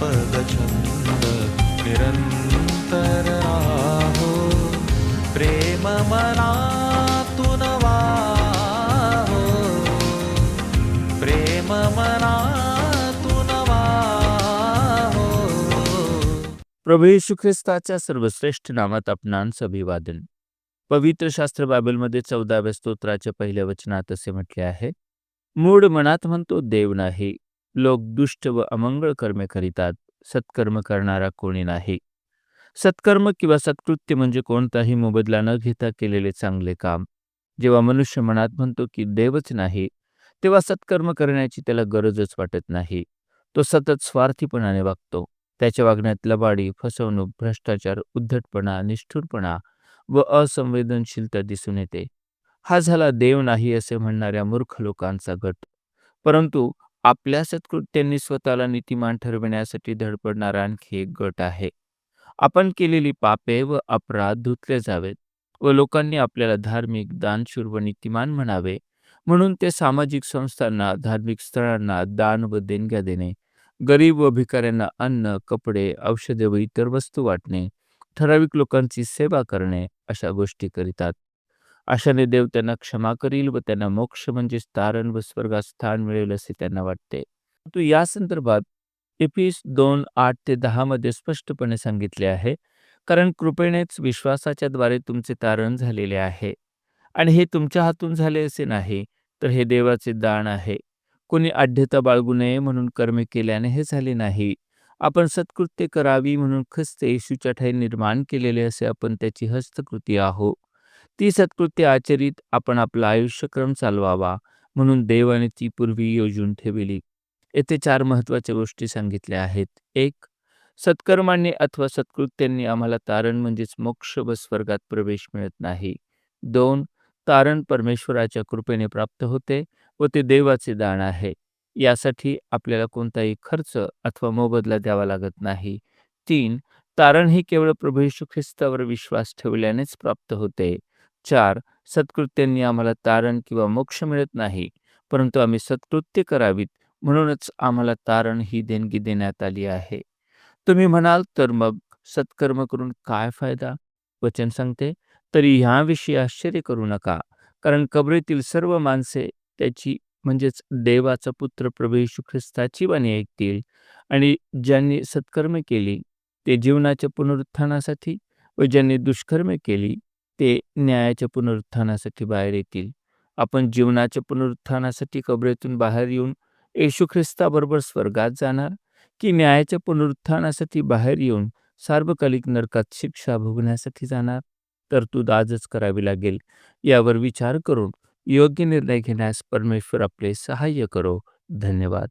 पदछंद निरंतर आहो प्रेम मनातून वाहो प्रेम मनातून वाहो. प्रभू येशू ख्रिस्ताच्या सर्वश्रेष्ठ नामात आपणांस अभिवादन पवित्र शास्त्र बायबलमध्ये चौदाव्या स्तोत्राच्या पहिल्या वचनात असे म्हटले आहे मूळ मनात म्हणतो देव नाही. लोक दुष्ट व अमंगळ कर्मे करीतात. सत्कर्म करणारा कोणी नाही. सत्कर्म किंवा सत्कृत्य म्हणजे कोणताही मोबदला न घेता केलेले चांगले काम. जेव्हा मनुष्य मनात म्हणतो की देवच नाही तेव्हा सत्कर्म करण्याची त्याला गरजच वाटत नाही. तो सतत स्वार्थीपणाने वागतो. त्याच्या वागण्यात लबाडी फसवणूक भ्रष्टाचार उद्धटपणा निष्ठुरपणा व असंवेदनशीलता दिसून येते. हा झाला देव नाही असे म्हणणाऱ्या मूर्ख लोकांचा गट. परंतु आपल्या सत्कृत्यांनी स्वतःला नीतिमान ठरविण्यासाठी धडपडणारा आणखी एक गट आहे. आपण केलेली पापे व अपराध धुतले जावेत व लोकांनी आपल्याला धार्मिक दानशूर व नीतिमान म्हणावे. म्हणून ते सामाजिक संस्थांना धार्मिक स्थळांना दान व देणग्या देणे गरीब व भिकाऱ्यांना अन्न कपडे औषधे व इतर वस्तू वाटणे ठराविक लोकांची सेवा करणे अशा गोष्टी करीतात. अशाने देव त्यांना क्षमा करील व त्यांना मोक्ष म्हणजे तारण व स्वर्गात स्थान मिळेल असे त्यांना वाटते. परंतु या संदर्भात एपीस दोन आठ ते दहा मध्ये स्पष्टपणे सांगितले आहे कारण कृपेनेच विश्वासाच्या द्वारे तुमचे तारण झालेले आहे. आणि हे तुमच्या हातून झाले असे नाही तर हे देवाचे दान आहे. कोणी आढ्यता बाळगू नये म्हणून कर्मे केल्याने हे झाले नाही. आपण सत्कृत्य करावी म्हणून ख्रिस्त येशूच्या ठाई निर्माण केलेले असे आपण त्याची हस्तकृती आहो ती सत्कृत्य आचरित आपण आपला आयुष्यक्रम चालवावा म्हणून देवाने ती पूर्वी योजून ठेवली. येथे चार महत्त्वाच्या गोष्टी सांगितल्या आहेत. एक सत्कर्मांनी अथवा सत्कृत्यांनी आम्हाला तारण म्हणजेच मोक्ष व स्वर्गात प्रवेश मिळत नाही. दोन तारण परमेश्वराच्या कृपेने प्राप्त होते व ते देवाचे दान आहे. यासाठी आपल्याला कोणताही खर्च अथवा मोबदला द्यावा लागत नाही. तीन तारण ही केवळ प्रभू येशू ख्रिस्तावर विश्वास ठेवल्यानेच प्राप्त होते. चार सत्कृत्यांनी आम्हाला तारण किंवा मोक्ष मिळत नाही परंतु आम्ही सत्कृत्य करावीत म्हणूनच आम्हाला तारण ही देणगी देण्यात आली आहे. तुम्ही म्हणाल तर मग सत्कर्म करून काय फायदा? वचन सांगते तरी ह्याविषयी आश्चर्य करू नका कारण कबरेतील सर्व माणसे त्याची म्हणजेच देवाचा पुत्र प्रभू येशू ख्रिस्ताची वाणी ऐकतील आणि ज्यांनी सत्कर्म केली ते जीवनाच्या पुनरुत्थानासाठी व ज्यांनी दुष्कर्म केली ते न्यायाच्या पुनरुत्थानासाठी बाहेर येतील. आपण जीवनाच्या पुनरुत्थानासाठी कबरेतून बाहेर येऊन येशू ख्रिस्ताबरोबर स्वर्गात जाणार की न्यायाच्या पुनरुत्थानासाठी बाहेर येऊन सार्वकालिक नरकात शिक्षा भोगण्यासाठी जाणार? तरतूद आजच करावी लागेल. यावर विचार करून योग्य निर्णय घेण्यास परमेश्वर आपले सहाय्य करो. धन्यवाद.